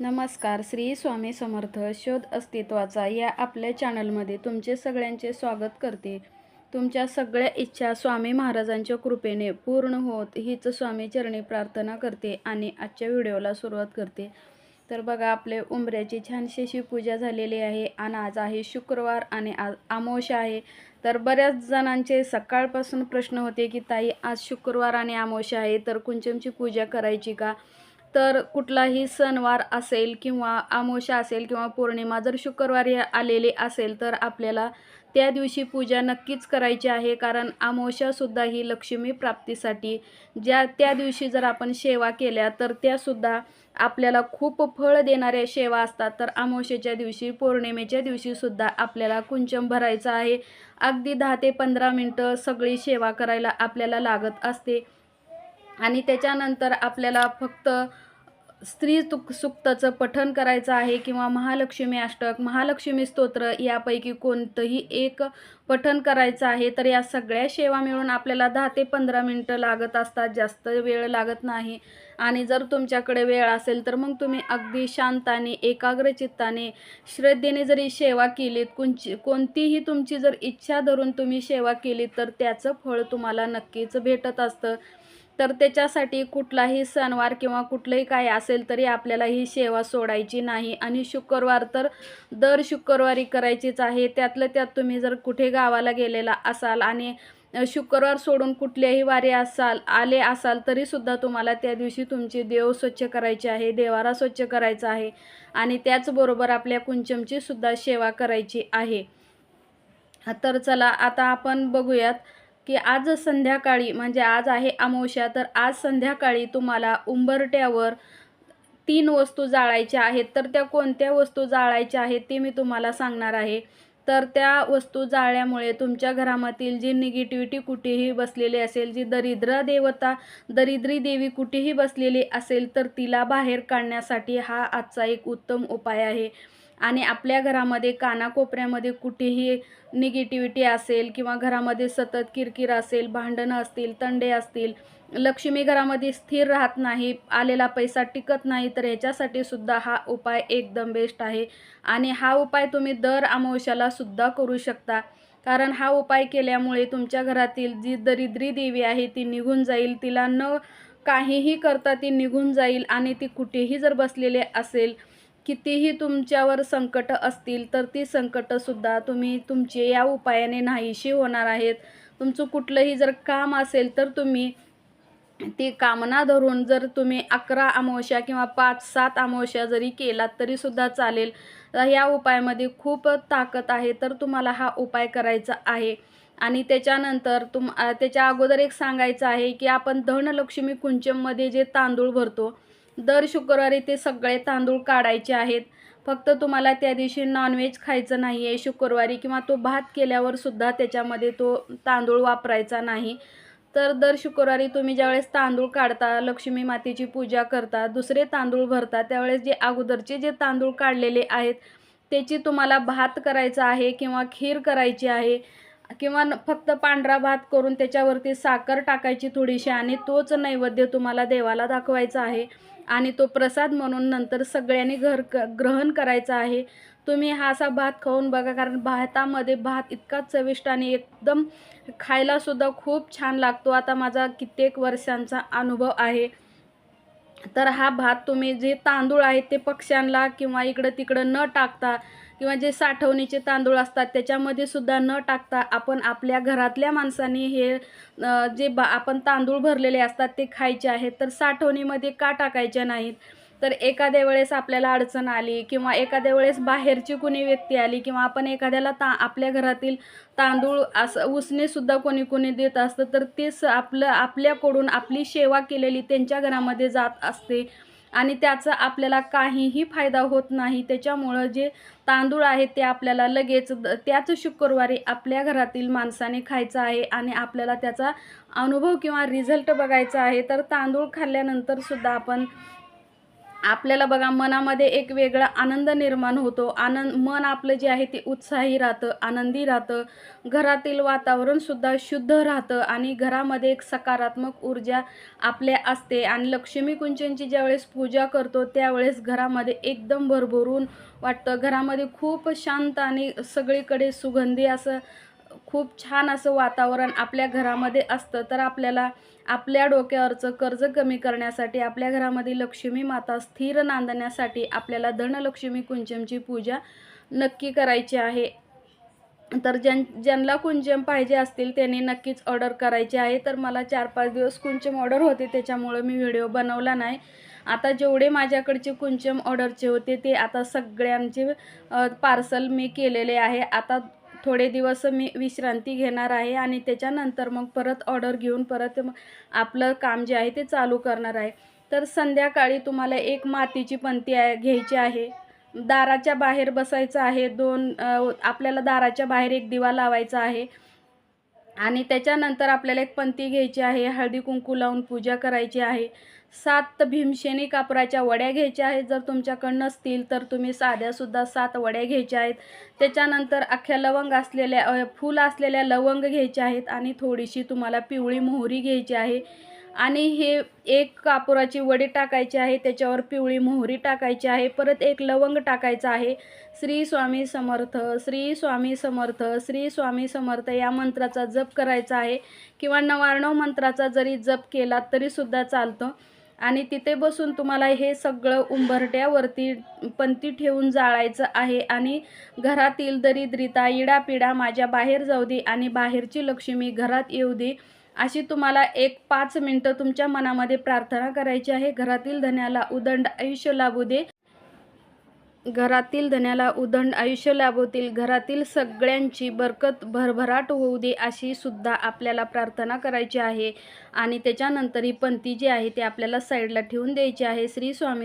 नमस्कार श्री स्वामी समर्थ शोध अस्तित्वाचा या आपल्या चॅनलमध्ये तुमचे सगळ्यांचे स्वागत करते. तुमच्या सगळ्या इच्छा स्वामी महाराजांच्या कृपेने पूर्ण होत हीच स्वामी चरणी प्रार्थना करते आणि आजच्या व्हिडिओला सुरुवात करते. तर बघा आपले उंबऱ्याची छानशी अशी पूजा झालेली आहे आणि आज आहे शुक्रवार आणि आज आमोश आहे. तर बऱ्याच जणांचे सकाळपासून प्रश्न होते की ताई आज शुक्रवार आणि आमोश आहे तर कुंचमची पूजा करायची का? तर कुठलाही सणवार असेल किंवा आमोशा असेल किंवा पौर्णिमा जर शुक्रवारी आलेली असेल तर आपल्याला त्या दिवशी पूजा नक्कीच करायची आहे. कारण आमोशासुद्धा ही लक्ष्मी प्राप्तीसाठी ज्या त्या दिवशी जर आपण सेवा केल्या तर त्यासुद्धा आपल्याला खूप फळ देणाऱ्या सेवा असतात. तर आमोशेच्या दिवशी पौर्णिमेच्या दिवशीसुद्धा आपल्याला कुंचम भरायचं आहे. अगदी दहा ते पंधरा मिनटं सगळी सेवा करायला आपल्याला लागत असते. आणि त्याच्यानंतर आपल्याला फक्त स्त्री तुक सुक्ताचं पठण करायचं आहे किंवा महालक्ष्मी अष्टक महालक्ष्मी स्तोत्र यापैकी कोणतंही एक पठण करायचं आहे तर या सगळ्या सेवा मिळून आपल्याला दहा ते पंधरा मिनटं लागत असतात जास्त वेळ लागत नाही. आणि जर तुमच्याकडे वेळ असेल तर मग तुम्ही अगदी शांताने एकाग्रचित्ताने श्रद्धेने जरी सेवा केलीत कोणची कोणतीही तुमची जर इच्छा धरून तुम्ही सेवा केलीत तर त्याचं फळ तुम्हाला नक्कीच भेटत असतं. तर त्याच्यासाठी कुठलाही सणवार किंवा कुठलंही काय असेल तरी आपल्याला ही सेवा सोडायची नाही. आणि शुक्रवार तर दर शुक्रवारी करायचीच आहे. त्यातलं त्यात तुम्ही जर कुठे गावाला गेलेला असाल आणि शुक्रवार सोडून कुठल्याही वारी असाल आले असाल तरीसुद्धा तुम्हाला त्या दिवशी तुमचे देव स्वच्छ करायचे आहे देवारा स्वच्छ करायचा आहे आणि त्याचबरोबर आपल्या कुंचमची सुद्धा सेवा करायची आहे. तर चला आता आपण बघूयात की आज संध्याकाळी म्हणजे आज आहे अमावस्या तर आज संध्याकाळी तुम्हाला उंबरट्यावर तीन वस्तू जाळायच्या आहेत. तर त्या कोणत्या वस्तू जाळायच्या आहेत ते मी तुम्हाला सांगणार आहे. तर त्या वस्तू जाळल्यामुळे तुमच्या घरामधील जी निगेटिव्हिटी कुठेही बसलेली असेल जी दरिद्र देवता दरिद्री देवी कुठेही बसलेली असेल तर तिला बाहेर काढण्यासाठी हा आजचा एक उत्तम उपाय आहे. आणि आपल्या घरामध्ये कानाकोपऱ्यामध्ये कुठेही निगेटिव्हिटी असेल किंवा घरामध्ये सतत किरकिर असेल भांडणं असतील तंडे असतील लक्ष्मी घरामध्ये स्थिर राहत नाही आलेला पैसा टिकत नाही तर ह्याच्यासाठी सुद्धा हा उपाय एकदम बेस्ट आहे. आणि हा उपाय तुम्ही दर अमावश्यालासुद्धा करू शकता. कारण हा उपाय केल्यामुळे तुमच्या घरातील जी दरिद्री देवी आहे ती निघून जाईल. तिला न काहीही करता ती निघून जाईल आणि ती कुठेही जर बसलेले असेल कितीही तुमच्यावर संकट असतील तर ती संकटंसुद्धा तुम्ही तुमचे या उपायाने नाहीशी होणार आहेत. तुमचं कुठलंही जर काम असेल तर तुम्ही ती कामना धरून जर तुम्ही अकरा अमावस्या किंवा पाच सात अमावस्या जरी केलात तरीसुद्धा चालेल. ह्या उपायामध्ये खूप ताकद आहे तर तुम्हाला हा उपाय करायचा आहे. आणि त्याच्यानंतर तुम त्याच्या अगोदर एक सांगायचं आहे की आपण धनलक्ष्मी कुंचममध्ये जे तांदूळ भरतो दर शुक्रवारी ते सगळे तांदूळ काढायचे आहेत. फक्त तुम्हाला त्या दिवशी नॉनव्हेज खायचं नाही आहे शुक्रवारी किंवा तो भात केल्यावर सुद्धा त्याच्यामध्ये तो तांदूळ वापरायचा नाही. तर दर शुक्रवारी तुम्ही ज्यावेळेस तांदूळ काढता लक्ष्मी मातेची पूजा करता दुसरे तांदूळ भरता त्यावेळेस जे अगोदरचे जे तांदूळ काढलेले आहेत त्याची तुम्हाला भात करायचा आहे किंवा खीर करायची आहे किंवा फक्त पांढरा भात करून त्याच्यावरती साखर टाकायची थोडीशी आणि तोच नैवेद्य तुम्हाला देवाला दाखवायचा आहे. आणि तो प्रसाद म्हणून नंतर सगळ्यांनी घर क ग्रहण करायचा आहे. तुम्ही हा असा भात खाऊन बघा कारण भातामध्ये भात इतका चविष्ट आणि एकदम खायलासुद्धा खूप छान लागतो. आता माझा कित्येक वर्षांचा अनुभव आहे. तर हा भात तुम्ही जे तांदूळ आहेत ते पक्ष्यांना किंवा इकडं तिकडं न टाकता किंवा जे साठवणीचे तांदूळ असतात त्याच्यामध्ये सुद्धा न टाकता आपण आपल्या घरातल्या माणसांनी हे जे बा आपण तांदूळ भरलेले असतात ते खायचे आहेत. तर साठवणीमध्ये का टाकायचे नाहीत? तर एखाद्या वेळेस आपल्याला अडचण आली किंवा एखाद्या वेळेस बाहेरची कोणी व्यक्ती आली किंवा आपण एखाद्याला ता आपल्या घरातील तांदूळ असं उसनेसुद्धा कोणी कोणी देत असतं तर तेच आपलं आपल्याकडून आपली सेवा केलेली त्यांच्या घरामध्ये जात असते. आणि त्याचा आपल्याला काहीही फायदा होत नाही. त्याच्यामुळं जे तांदूळ आहेत ते आपल्याला लगेच त्याच शुक्रवारी आपल्या घरातील माणसाने खायचं आहे आणि आपल्याला त्याचा अनुभव किंवा रिझल्ट बघायचा आहे तर तांदूळ खाल्ल्यानंतर सुद्धा आपण आपल्याला बघा मनामध्ये एक वेगळा आनंद निर्माण होतो. आनंद मन आपलं जे आहे ते उत्साही राहतं आनंदी राहतं. घरातील वातावरणसुद्धा शुद्ध राहतं आणि घरामध्ये एक सकारात्मक ऊर्जा आपल्या असते. आणि लक्ष्मी कुंचनची ज्यावेळेस पूजा करतो त्यावेळेस घरामध्ये एकदम भरभरून वाटतं. घरामध्ये खूप शांत आणि सगळीकडे सुगंधी असं खूप छान असं वातावरण आपल्या घरामध्ये असतं तर आपल्याला आपल्या डोक्यावरचं कर्ज कमी करण्यासाठी आपल्या घरामध्ये लक्ष्मी माता स्थिर नांदण्यासाठी आपल्याला धनलक्ष्मी कुंचमची पूजा नक्की करायची आहे. तर ज्यां ज्यांना कुंचम पाहिजे असतील त्यांनी नक्कीच ऑर्डर करायची आहे. तर मला चार पाच दिवस कुंचम ऑर्डर होते त्याच्यामुळं मी व्हिडिओ बनवला नाही. आता जेवढे माझ्याकडचे कुंचम ऑर्डरचे होते ते आता सगळ्यांचे पार्सल मी केलेले आहे. आता थोडे दिवस मी विश्रांती घेणार आहे आणि त्याच्यानंतर मग परत ऑर्डर घेऊन परत आपलं काम जे आहे ते चालू करणार आहे. तर संध्याकाळी तुम्हाला एक मातीची पंती आहे घ्यायची आहे. दाराच्या बाहेर बसायचं आहे. दोन आपल्याला दाराच्या बाहेर एक दिवा लावायचा आहे. आणि त्याच्यानंतर आपल्याला एक पंती घ्यायची आहे. हळदी कुंकू लावून पूजा करायची आहे. सात भीमशेनी कापराच्या वड्या घ्यायच्या आहेत. जर तुमच्याकडं नसतील तर तुम्ही साध्यासुद्धा सात वड्या घ्यायच्या आहेत. त्याच्यानंतर अख्ख्या लवंग असलेल्या फूल असलेल्या लवंग घ्यायच्या आहेत आणि थोडीशी तुम्हाला पिवळी मोहरी घ्यायची आहे. आणि हे एक कापुराची वडी टाकायची आहे. त्याच्यावर पिवळी मोहरी टाकायची आहे. परत एक लवंग टाकायचं आहे. श्री स्वामी समर्थ श्री स्वामी समर्थ श्री स्वामी समर्थ या मंत्राचा जप करायचा आहे. किंवा नवारणव मंत्राचा जरी जप केला तरीसुद्धा चालतं. आणि तिथे बसून तुम्हाला हे सगळं उंबरट्यावरती पंती ठेवून जाळायचं आहे. आणि घरातील दरिद्रिता इडापिडा माझ्या बाहेर जाऊ दे आणि बाहेरची लक्ष्मी घरात येऊ दे अशी तुम्हाला एक पाच मिनटं तुमच्या मनामध्ये प्रार्थना करायची आहे. घरातील धन्याला उदंड आयुष्य लाभू दे. घरातील धन्याला उदंड आयुष्य लाभवतील. घरातील सगळ्यांची बरकत भरभराट होऊ दे अशी सुद्धा आपल्याला प्रार्थना करायची आहे. आणि त्याच्यानंतर ही पंथी जी आहे ती आपल्याला साईडला ठेवून द्यायची आहे. श्री स्वामी